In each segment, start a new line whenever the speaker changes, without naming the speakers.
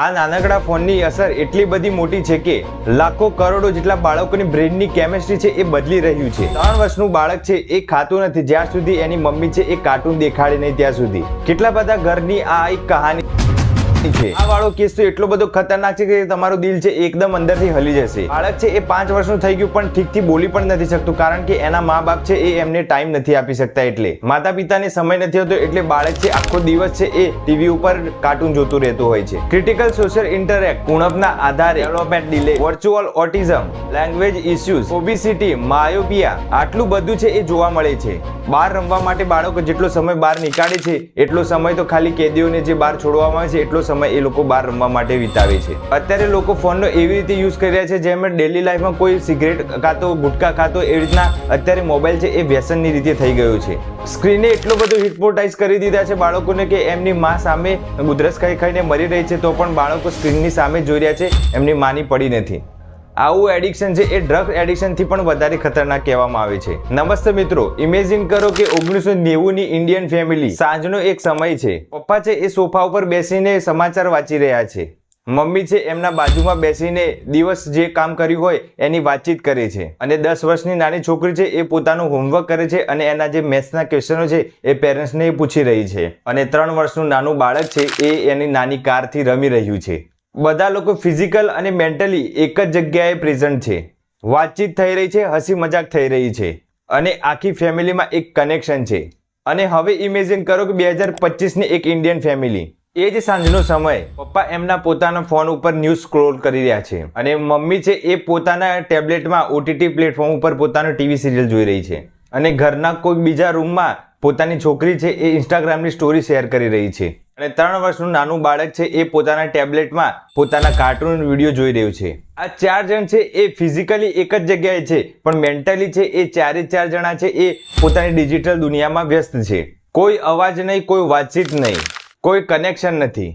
આ નાનકડા ફોનની અસર એટલી બધી મોટી છે કે લાખો કરોડો જેટલા બાળકોની બ્રેનની કેમેસ્ટ્રી છે એ બદલી રહ્યું છે. ત્રણ વર્ષનું બાળક છે એ ખાતું નથી. જ્યાં સુધી એની મમ્મી છે એ કાર્ટૂન દેખાડે નહીં ત્યાં સુધી. કેટલા બધા ઘરની આ એક કહાની છે આ વાળો કેસ તો એટલો બધો ખતરનાક છે કે તમારું દિલ છે એકદમ અંદરથી હલી જશે. બાળક છે એ પાંચ વર્ષનું થઈ ગયું પણ ઠીકથી બોલી પણ નથી શકતું કારણ કે એના મા બાપ છે એ એમને ટાઈમ નથી આપી શકતા એટલે. માતા પિતાને સમય નથી હોતો એટલે બાળક છે આખો દિવસ છે એ ટીવી ઉપર કાર્ટૂન જોતું રહેતું હોય છે. ક્રિટિકલ સોશિયલ ઇન્ટરેક્ટ ઉણપના આધારે development delay virtual autism language issues obesity myopia આટલું બધું છે એ જોવા મળે છે. બહાર રમવા માટે બાળકો જેટલો સમય બહાર નીકાળે છે, એટલો સમય તો ખાલી કેદીઓને જે બહાર છોડવામાં આવે છે, એટલો સમય એ લોકો બહાર રમવા માટે વિતાવે છે. અત્યારે લોકો ફોનનો એવી રીતે યુઝ કરી રહ્યા છે જેમ ડેલી લાઈફમાં કોઈ સિગરેટ ખાતો, ગુટકા ખાતો, એવી રીતના અત્યારે મોબાઈલ છે એ વ્યસનની રીતે થઈ ગયો છે. સ્ક્રીને એટલો બધો હિટપોટાઇઝ કરી દીધા છે બાળકોને કે એમની મા સામે ગુદરસ ખાઈ ખાઈને મરી રહી છે તો પણ બાળકો સ્ક્રીનની સામે જોઈ રહ્યા છે, એમની માની પડી નથી. આવું એડિક્શન છે એ ડ્રગ એડિક્શનથી પણ વધારે ખતરનાક કહેવામાં આવે છે. નમસ્તે મિત્રો ઇમેજિન કરો કે ઓગણીસો નેવુંની ઇન્ડિયન ફેમિલી સાંજનો એક સમય છે. પપ્પા છે એ સોફા ઉપર બેસીને સમાચાર વાંચી રહ્યા છે. મમ્મી છે એમના બાજુમાં બેસીને દિવસ જે કામ કર્યું હોય એની વાતચીત કરે છે. અને દસ વર્ષની નાની છોકરી છે એ પોતાનું હોમવર્ક કરે છે અને એના જે મેથ્સના ક્વેશ્ચનો છે એ પેરેન્ટ્સને પૂછી રહી છે. અને ત્રણ વર્ષનું નાનું બાળક છે એ એની નાની કારથી રમી રહ્યું છે. બધા લોકો ફિઝિકલ અને મેન્ટલી એક જ જગ્યાએ પ્રેઝન્ટ છે. વાતચીત થઈ રહી છે, હસી મજાક થઈ રહી છે અને આખી ફેમિલીમાં એક કનેક્શન છે. અને હવે ઇમેજિન કરો કે બે હજાર પચીસની એક ઇન્ડિયન ફેમિલી એ જ સાંજનો સમય પપ્પા એમના પોતાના ફોન ઉપર ન્યૂઝ સ્ક્રોલ કરી રહ્યા છે અને મમ્મી છે એ પોતાના ટેબ્લેટમાં ઓટીટી પ્લેટફોર્મ ઉપર પોતાનું ટીવી સિરિયલ જોઈ રહી છે અને ઘરના કોઈ બીજા રૂમમાં પોતાની છોકરી છે એ ઇન્સ્ટાગ્રામની સ્ટોરી શેર કરી રહી છે. અને ત્રણ વર્ષનું નાનું બાળક છે એ પોતાના ટેબ્લેટમાં પોતાના કાર્ટૂન વીડિયો જોઈ રહ્યું છે. આ ચાર જણ છે એ ફિઝિકલી એક જ જગ્યાએ છે, પણ મેન્ટલી છે એ ચારે ચાર જણા છે એ પોતાની ડિજિટલ દુનિયામાં વ્યસ્ત છે. કોઈ અવાજ નહીં, કોઈ વાતચીત નહીં, કોઈ કનેક્શન નથી.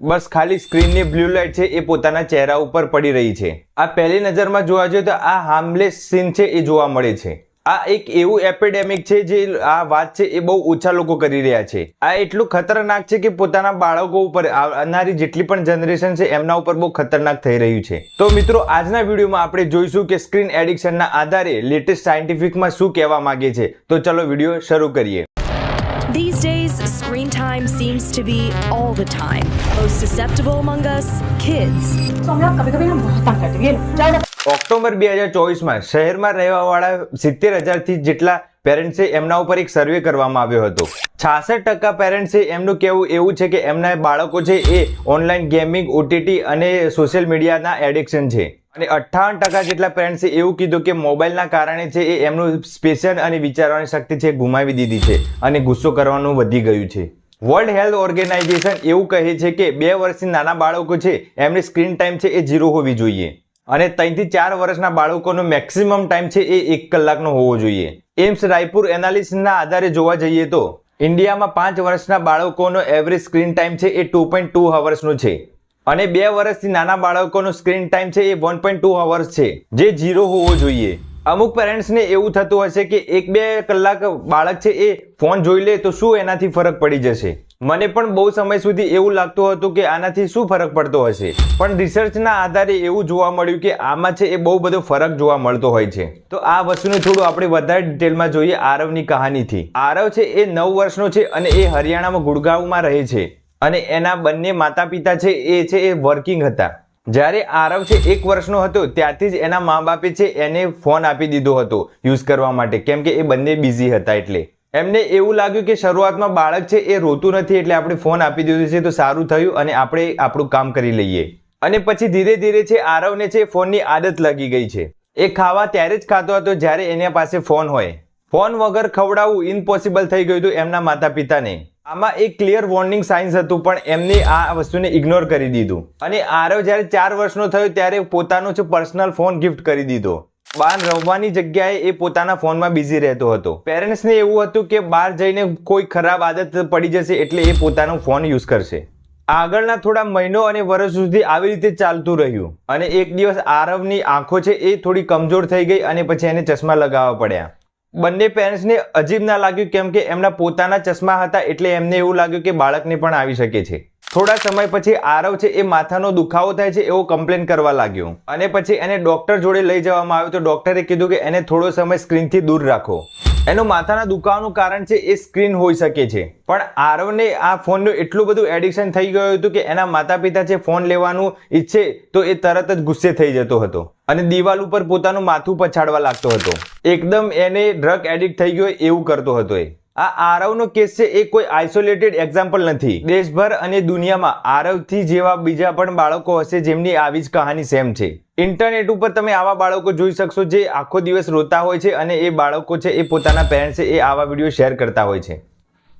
બસ ખાલી સ્ક્રીનની બ્લુ લાઇટ છે એ પોતાના ચહેરા ઉપર પડી રહી છે. આ પહેલી નજરમાં જોવા જોઈએ તો આ હાર્મલેસ સીન છે એ જોવા મળે છે. આ એક એવું એપિડેમિક છે જે આ વાત છે એ બહુ ઓછા લોકો કરી રહ્યા છે. આ એટલું ખતરનાક છે કે પોતાના બાળકો ઉપર આવનારી જેટલી પણ જનરેશન છે એમના ઉપર બહુ ખતરનાક થઈ રહ્યું છે. તો મિત્રો આજના વિડીયોમાં આપણે જોઈશું કે સ્ક્રીન એડિક્શનના આધારે લેટેસ્ટ સાયન્ટિફિકમાં શું કહેવા માંગે છે. તો ચલો વીડિયો શરૂ કરીએ.
These days, screen time seems to be all the time. Most susceptible among us, kids.
तो
ઓક્ટોબર બે હજાર ચોવીસમાં શહેરમાં રહેવાવાળા સિત્તેર હજારથી જેટલા પેરેન્ટ્સે એમના ઉપર એક સર્વે કરવામાં આવ્યો હતો. છાસઠ ટકા પેરેન્ટ્સે એમનું કહેવું એવું છે કે એમના બાળકો છે એ ઓનલાઈન ગેમિંગ ઓટીટી અને સોશિયલ મીડિયાના એડિક્શન છે. અને અઠ્ઠાવન ટકા જેટલા પેરેન્ટ્સે એવું કીધું કે મોબાઈલના કારણે છે એ એમનું સ્પેશન અને વિચારવાની શક્તિ છે ગુમાવી દીધી છે અને ગુસ્સો કરવાનું વધી ગયું છે. વર્લ્ડ હેલ્થ ઓર્ગેનાઇઝેશન એવું કહે છે કે બે વર્ષથી નાના બાળકો છે એમની સ્ક્રીન ટાઈમ છે એ ઝીરો હોવી જોઈએ. અને ત્રણથી ચાર વર્ષના બાળકોનો મેક્સિમમ ટાઈમ છે એ એક કલાકનો હોવો જોઈએ. એમ્સ રાયપુર એનાલિસિસના આધારે જોવા જઈએ તો, ઇન્ડિયામાં પાંચ વર્ષના બાળકોનો એવરેજ સ્ક્રીન ટાઈમ છે એ ટુ પોઈન્ટ ટુ હવર્સનો છે. અને બે વર્ષથી નાના બાળકોનો સ્ક્રીન ટાઈમ છે એ વન પોઈન્ટ ટુ હવર્સ છે, જે ઝીરો હોવો જોઈએ. અમુક પેરેન્ટ્સને એવું થતું હશે કે એક બે કલાક બાળક છે એ ફોન જોઈ લે તો શું એનાથી ફરક પડી જશે? મને પણ બહુ સમય સુધી એવું લાગતું હતું કે આનાથી શું ફરક પડતો હશે. પણ રિસર્ચના આધારે એવું જોવા મળ્યું કે આમાં છે એ બહુ બધો ફરક જોવા મળતો હોય છે. તો આ વસ્તુને થોડું આપણે વધારે ડિટેલમાં જોઈએ આરવની કહાનીથી. આરવ છે એ નવ વર્ષનો છે અને એ હરિયાણામાં ગુડગાંવમાં રહે છે. અને એના બંને માતા પિતા છે એ છે એ વર્કિંગ હતા. જ્યારે આરવ છે એક વર્ષનો હતો, ત્યારથી જ એના મા બાપે છે એને ફોન આપી દીધો હતો યુઝ કરવા માટે. કેમ કે એ બંને બિઝી હતા એટલે. એમને એવું લાગ્યું કે શરૂઆતમાં બાળક છે એ રોતું નથી એટલે આપણે ફોન આપી દીધો છે તો સારું થયું અને આપણે આપણું કામ કરી લઈએ. અને પછી ધીરે ધીરે છે આરવને છે ફોનની આદત લાગી ગઈ છે. એ ખાવા ત્યારે જ ખાતો હતો જ્યારે એના પાસે ફોન હોય. ફોન વગર ખવડાવવું ઇમ્પોસિબલ થઈ ગયું હતું એમના માતા પિતાને આમાં એક ક્લિયર વોર્નિંગ સાઇન્સ હતું પણ એમને આ વસ્તુને ઇગ્નોર કરી દીધું. અને આરવ જ્યારે ચાર વર્ષનો થયો ત્યારે પોતાનો છે પર્સનલ ફોન ગિફ્ટ કરી દીધો. બહાર રમવાની જગ્યાએ એ પોતાના ફોનમાં બિઝી રહેતો હતો. પેરેન્ટ્સને એવું હતું કે બહાર જઈને કોઈ ખરાબ આદત પડી જશે એટલે એ પોતાનો ફોન યુઝ કરશે. આગળના થોડા મહિનો અને વર્ષ સુધી આવી રીતે ચાલતું રહ્યું અને એક દિવસ આરવની આંખો છે એ થોડી કમજોર થઈ ગઈ અને પછી એને ચશ્મા લગાવવા પડ્યા. બંને પેરેન્ટ્સને અજીબ ના લાગ્યું કેમ કે એમના પોતાના ચશ્મા હતા એટલે એમને એવું લાગ્યું કે બાળકને પણ આવી શકે છે. થોડા સમય પછી આરવ છે એ માથાનો દુખાવો થાય છે એવો કમ્પ્લેન કરવા લાગ્યો. અને પછી એને ડોક્ટર જોડે લઈ જવામાં આવ્યો તો ડોક્ટરે કીધું કે એને થોડો સમય સ્ક્રીનથી દૂર રાખો. એનું માથાના દુખાવાનું કારણ છે એ સ્ક્રીન હોઈ શકે છે. પણ આરવને આ ફોનનું એટલું બધું એડિક્શન થઈ ગયું હતું કે એના માતા પિતા છે ફોન લેવાનું ઈચ્છે તો એ તરત જ ગુસ્સે થઈ જતો હતો. અને દિવાલ ઉપર પોતાનું માથું પછાડવા લાગતો હતો. એકદમ એને ડ્રગ એડિક્ટ થઈ ગયો એવું કરતો હતો એ. આ આરવનો કેસ છે એ કોઈ આઇસોલેટેડ એક્ઝામ્પલ નથી. દેશભર અને દુનિયામાં આરવથી જેવા બીજા પણ બાળકો હશે જેમની આવી જ કહાની સેમ છે. ઇન્ટરનેટ ઉપર તમે આવા બાળકો જોઈ શકશો જે આખો દિવસ રોતા હોય છે અને એ બાળકો છે એ પોતાના પેરેન્ટ્સે એ આવા વીડિયો શેર કરતા હોય છે.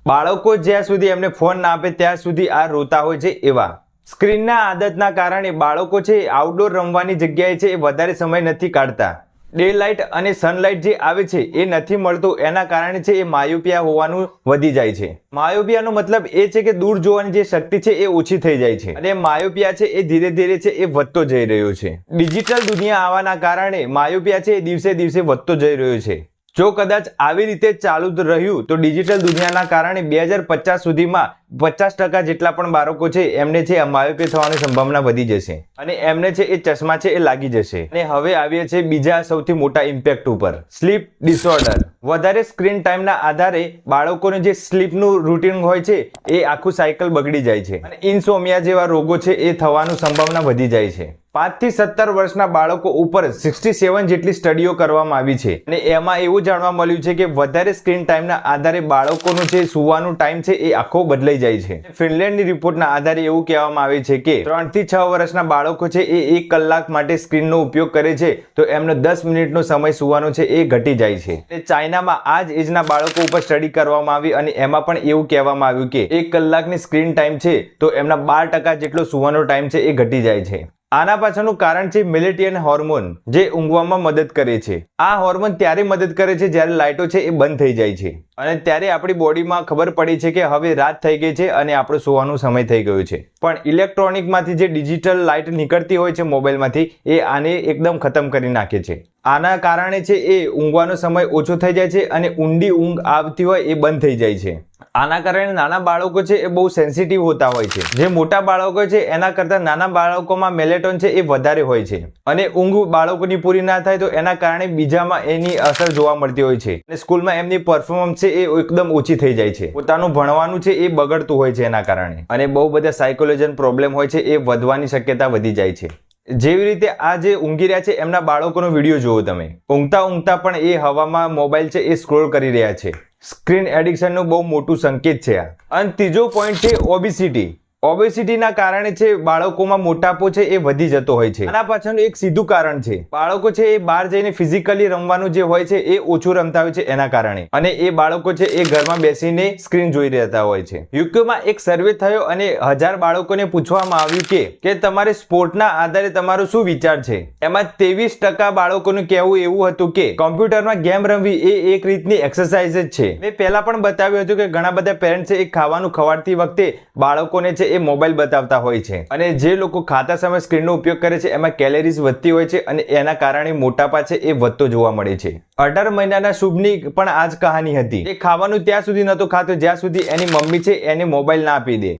બાળકો જ્યાં સુધી એમને ફોન ના આપે ત્યાં સુધી આ રોતા હોય છે એવા. સ્ક્રીનના આદતના કારણે બાળકો છે આઉટડોર રમવાની જગ્યાએ છે એ વધારે સમય નથી કાઢતા. ડે લાઇટ અને સનલાઇટ જે આવે છે એ નથી મળતું, એના કારણે છે એ માયોપિયા હોવાનું વધી જાય છે. માયોપિયાનો મતલબ એ છે કે દૂર જોવાની જે શક્તિ છે એ ઓછી થઈ જાય છે. અને માયોપિયા છે એ ધીરે ધીરે છે એ વધતો જઈ રહ્યો છે. ડિજિટલ દુનિયા આવવાના કારણે માયોપિયા છે એ દિવસે દિવસે વધતો જઈ રહ્યો છે. જો કદાચ આવી રીતે ચાલુ જ રહ્યું, તો ડિજિટલ દુનિયાના કારણે બે હજાર પચાસ સુધીમાં પચાસ ટકા જેટલા પણ બાળકો છે, એમને છે માયોપે થવાની સંભાવના વધી જશે. અને એમને છે એ ચશ્મા છે એ લાગી જશે. અને હવે આવીએ છે બીજા સૌથી મોટા ઇમ્પેક્ટ ઉપર. સ્લીપ ડિસઓર્ડર વધારે સ્ક્રીન ટાઈમના આધારે બાળકોને જે સ્લીપનું રૂટીન હોય છે, એ આખું સાયકલ બગડી જાય છે. અને ઇન્સોમિયા જેવા રોગો છે એ થવાનું સંભાવના વધી જાય છે. પાંચથી સત્તર વર્ષના બાળકો ઉપર સિક્સટી સેવન જેટલી સ્ટડીઓ કરવામાં આવી છે. અને એમાં એવું જાણવા મળ્યું છે કે વધારે સ્ક્રીન ટાઈમના આધારે બાળકોનું જે સુવાનું ટાઈમ છે એ આખો બદલાઈ જાય છે. ફિનલેન્ડની રિપોર્ટના આધારે એવું કહેવામાં આવે છે કે ત્રણથી છ વર્ષના બાળકો છે એ એક કલાક માટે સ્ક્રીનનો ઉપયોગ કરે છે, તો એમનો દસ મિનિટનો સમય સુવાનો છે એ ઘટી જાય છે. ચાઇનામાં આ જ એજના બાળકો ઉપર સ્ટડી કરવામાં આવી અને એમાં પણ એવું કહેવામાં આવ્યું કે એક કલાકની સ્ક્રીન ટાઈમ છે, તો એમના બાર ટકા જેટલો સુવાનો ટાઈમ છે એ ઘટી જાય છે. આના પાછળનું કારણ છે મિલેટિયન હોર્મોન, જે ઊંઘવામાં મદદ કરે છે. આ હોર્મોન ત્યારે મદદ કરે છે જ્યારે લાઇટો છે એ બંધ થઈ જાય છે. અને ત્યારે આપણી બોડીમાં ખબર પડી છે કે હવે રાત થઈ ગઈ છે અને આપણો સુવાનો સમય થઈ ગયો છે. પણ ઇલેક્ટ્રોનિકમાંથી જે ડિજિટલ લાઇટ નીકળતી હોય છે મોબાઈલમાંથી એ આને એકદમ ખતમ કરી નાખે છે. આના કારણે છે એ ઊંઘવાનો સમય ઓછો થઈ જાય છે અને ઊંડી ઊંઘ આવતી હોય એ બંધ થઈ જાય છે. આના કારણે નાના બાળકો છે એ બહુ સેન્સિટિવ હોતા હોય છે. જે મોટા બાળકો છે એના કરતા નાના બાળકોમાં મેલેટોન છે એ વધારે હોય છે. અને ઊંઘ બાળકોની પૂરી ના થાય તો એના કારણે બીજામાં એની અસર જોવા મળતી હોય છે. અને સ્કૂલમાં એમની પરફોર્મન્સ છે એ એકદમ ઓછી થઈ જાય છે. પોતાનું ભણવાનું છે એ બગડતું હોય છે એના કારણે. અને બહુ બધા સાયકોલોજન પ્રોબ્લેમ હોય છે એ વધવાની શક્યતા વધી જાય છે. જેવી રીતે આ જે ઊંઘી રહ્યા છે એમના બાળકોનો વીડિયો જુઓ તમે. ઊંઘતા ઊંઘતા પણ એ હવામાં મોબાઈલ છે એ સ્ક્રોલ કરી રહ્યા છે. સ્ક્રીન એડિક્શનનું બહુ મોટું સંકેત છે આ. અને ત્રીજો પોઈન્ટ છે ઓબિસિટી ઓબેસિટીના કારણે છે, બાળકોમાં મોટાપો છે, એ વધી જતો હોય છે. આના પાછળનું એક સીધું કારણ છે, બાળકો છે, એ બહાર જઈને ફિઝિકલી રમવાનું જે હોય છે, એ ઓછું રમતા હોય છે, એના કારણે. અને એ બાળકો છે, એ ઘરમાં બેસીને સ્ક્રીન જોઈ રહેતા હોય છે. યુકેમાં એક સર્વે થયો અને હજાર બાળકોને પૂછવામાં આવ્યું કે કે તમારે સ્પોર્ટના આધારે તમારો શું વિચાર છે? એમાં ત્રેવીસ ટકા બાળકોનું કહેવું એવું હતું કે, કોમ્પ્યુટરમાં ગેમ રમવી એ એક રીતની એક્સરસાઇઝ જ છે. મેં પહેલા પણ બતાવ્યું હતું કે ઘણા બધા પેરેન્ટ્સ એ ખાવાનું ખવાડતી વખતે બાળકોને છે એ મોબાઈલ બતાવતા હોય છે. અને જે લોકો ખાતા સમયે સ્ક્રીનનો ઉપયોગ કરે છે, એમાં કેલેરીઝ વધતી હોય છે અને એના કારણે મોટાપા છે એ વધતો જોવા મળે છે. અઢાર મહિનાના શુભની પણ આ જ કહાની હતી. એ ખાવાનું ત્યાં સુધી નહોતું ખાતો, જ્યાં સુધી એની મમ્મી છે એને મોબાઈલ ના આપી દે.